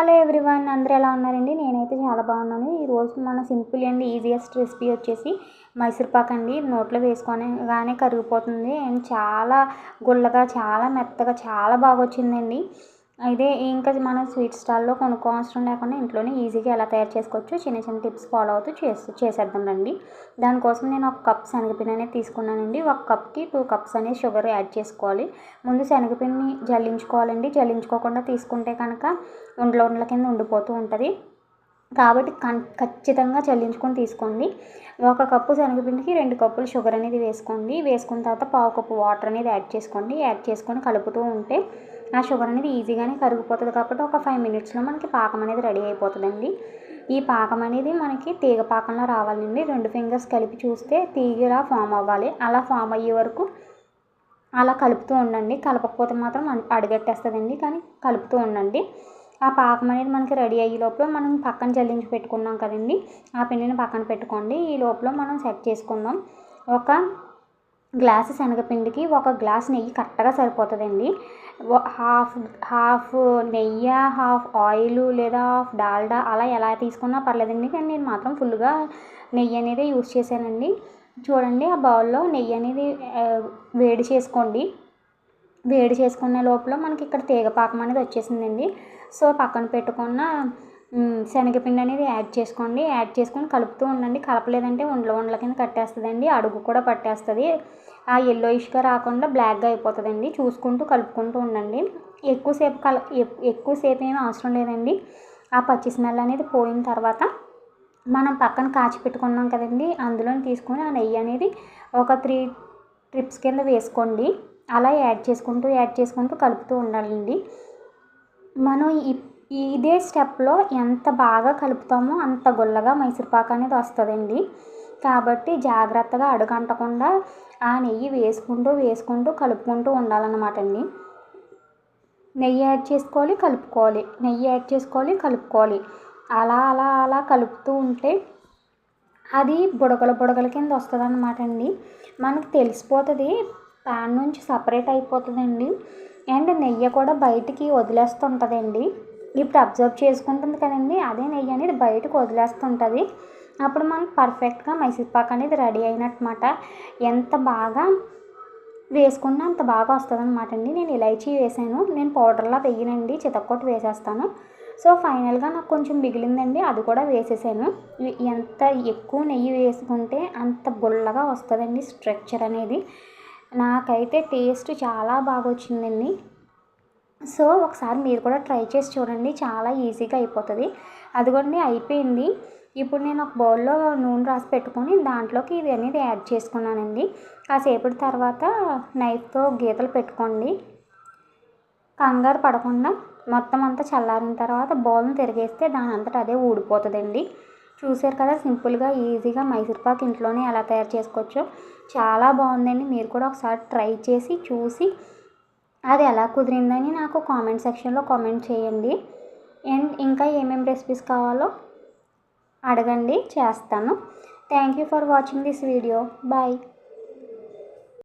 Hello everyone అందరూ ఎలా ఉన్నారండి? నేనైతే చాలా బాగున్నాను. ఈరోజు మన సింపుల్ అండ్ ఈజియెస్ట్ రెసిపీ వచ్చేసి మైసూర్పాక్ అండి. నోట్లో వేసుకోగానే కరిగిపోతుంది. అండ్ చాలా గుల్లగా చాలా మెత్తగా చాలా బాగా వచ్చిందండి అయితే ఇంకా మనం స్వీట్ స్టాల్లో కొనుక్కో అవసరం లేకుండా ఇంట్లోనే ఈజీగా ఎలా తయారు చేసుకోవచ్చు చిన్న చిన్న టిప్స్ ఫాలో అవుతూ చేసి చేసేద్దాం రండి. దానికోసం నేను ఒక కప్ శనగపిండి అనేది తీసుకున్నానండి. ఒక కప్కి టూ కప్స్ అనేది షుగర్ యాడ్ చేసుకోవాలి. ముందు శనగపిండిని జల్లించుకోవాలండి. జల్లించుకోకుండా తీసుకుంటే కనుక ఉండల ఉండల కింద ఉండిపోతూ ఉంటుంది. కాబట్టి కన్ ఖచ్చితంగా చెల్లించుకొని తీసుకోండి. ఒక కప్పు శనగపిండికి రెండు కప్పులు షుగర్ అనేది వేసుకోండి. వేసుకున్న తర్వాత పావు కప్పు వాటర్ అనేది యాడ్ చేసుకోండి. యాడ్ చేసుకొని కలుపుతూ ఉంటే ఆ షుగర్ అనేది ఈజీగానే కరిగిపోతుంది కాబట్టి ఒక ఫైవ్ మినిట్స్లో మనకి పాకం అనేది రెడీ అయిపోతుందండి. ఈ పాకం అనేది మనకి తీగ పాకంలో రావాలండి. రెండు ఫింగర్స్ కలిపి చూస్తే తీగలా ఫామ్ అవ్వాలి. అలా ఫామ్ అయ్యే వరకు అలా కలుపుతూ ఉండండి. కలపకపోతే మాత్రం అడుగట్టేస్తుందండి. కానీ కలుపుతూ ఉండండి. ఆ పాకం అనేది మనకి రెడీ అయ్యే లోపల మనం పక్కన జల్లించి పెట్టుకున్నాం కదండి. ఆ పిండిని పక్కన పెట్టుకోండి. ఈ లోపల మనం సెట్ చేసుకుందాం. ఒక గ్లాసు శనగపిండికి ఒక గ్లాస్ నెయ్యి కరెక్ట్గా సరిపోతుందండి. హాఫ్ హాఫ్ నెయ్యి హాఫ్ ఆయిల్ లేదా హాఫ్ డాల్డా అలా ఎలా తీసుకున్నా పర్లేదండి. కానీ నేను మాత్రం ఫుల్గా నెయ్యి అనేది యూస్ చేశానండి. చూడండి ఆ బౌల్లో నెయ్యి అనేది వేడి చేసుకోండి. వేడి చేసుకునే లోపల మనకి ఇక్కడ తీగ పాకం అనేది వచ్చేసిందండి. సో పక్కన పెట్టుకున్న శనగపిండి అనేది యాడ్ చేసుకోండి. యాడ్ చేసుకొని కలుపుతూ ఉండండి. కలపలేదంటే ఉండల ఉండల కింద కట్టేస్తుందండి. అడుగు కూడా పట్టేస్తుంది. ఆ ఎల్లోయిష్గా రాకుండా బ్లాక్గా అయిపోతుందండి. చూసుకుంటూ కలుపుకుంటూ ఉండండి. ఎక్కువసేపు కల ఎక్కువసేపు ఏమీ అవసరం లేదండి. ఆ పచ్చి స్మెల్ అనేది పోయిన తర్వాత మనం పక్కన కాచి పెట్టుకున్నాం కదండి. అందులో తీసుకొని ఆ నెయ్యి అనేది ఒక త్రీ ట్రిప్స్ కింద వేసుకోండి. అలా యాడ్ చేసుకుంటూ యాడ్ చేసుకుంటూ కలుపుతూ ఉండాలండి. మనం ఇదే స్టెప్లో ఎంత బాగా కలుపుతామో అంత గుల్లగా మైసూర్పాకు అనేది వస్తుందండి. కాబట్టి జాగ్రత్తగా అడుగంటకుండా ఆ నెయ్యి వేసుకుంటూ వేసుకుంటూ కలుపుకుంటూ ఉండాలన్నమాట అండి నెయ్యి యాడ్ చేసుకోవాలి కలుపుకోవాలి. నెయ్యి యాడ్ చేసుకోవాలి కలుపుకోవాలి. అలా అలా అలా కలుపుతూ ఉంటే అది బుడగల బుడగల కింద వస్తుంది అనమాట అండి మనకు తెలిసిపోతుంది ప్యాన్ నుంచి సపరేట్ అయిపోతుందండి. అండ్ నెయ్యి కూడా బయటికి వదిలేస్తుంటుందండి. ఇప్పుడు అబ్జర్వ్ చేసుకుంటుంది కదండి అదే నెయ్యి అనేది బయటకు వదిలేస్తుంటుంది. అప్పుడు మనకు పర్ఫెక్ట్గా మైసూర్పాక్ అనేది రెడీ అయినట్టమాట ఎంత బాగా వేసుకున్న అంత బాగా వస్తుంది అనమాట అండి. నేను ఇలైచీ వేసాను నేను పౌడర్లా వెయ్యనండి చితక్కొట్టు వేసేస్తాను. సో ఫైనల్గా నాకు కొంచెం మిగిలిందండి అది కూడా వేసేసాను. ఎంత ఎక్కువ నెయ్యి వేసుకుంటే అంత బుల్లగా వస్తుందండి స్ట్రక్చర్ అనేది. నాకైతే టేస్ట్ చాలా బాగా వచ్చిందండి సో ఒకసారి మీరు కూడా ట్రై చేసి చూడండి. చాలా ఈజీగా అయిపోతుంది. అదిగోండి అయిపోయింది. ఇప్పుడు నేను ఒక బౌల్లో నూనె రాసి పెట్టుకొని దాంట్లోకి ఇది అనేది యాడ్ చేసుకున్నానండి. కాసేపటి తర్వాత నైఫ్తో గీతలు పెట్టుకోండి. కంగారు పడకుండా మొత్తం అంతా చల్లారిన తర్వాత బౌల్ని తిరిగేస్తే దాని అంతటా అదే ఊడిపోతుందండి. చూసారు కదా సింపుల్గా ఈజీగా మైసూర్పాక్ ఇంట్లోనే ఎలా తయారు చేసుకోవచ్చో. చాలా బాగుందండి. మీరు కూడా ఒకసారి ట్రై చేసి చూసి అది ఎలా కుదిరిందని నాకు కామెంట్ సెక్షన్లో కామెంట్ చేయండి. అండ్ ఇంకా ఏమేమి రెసిపీస్ కావాలో అడగండి చేస్తాను. Thank you for watching this video. Bye.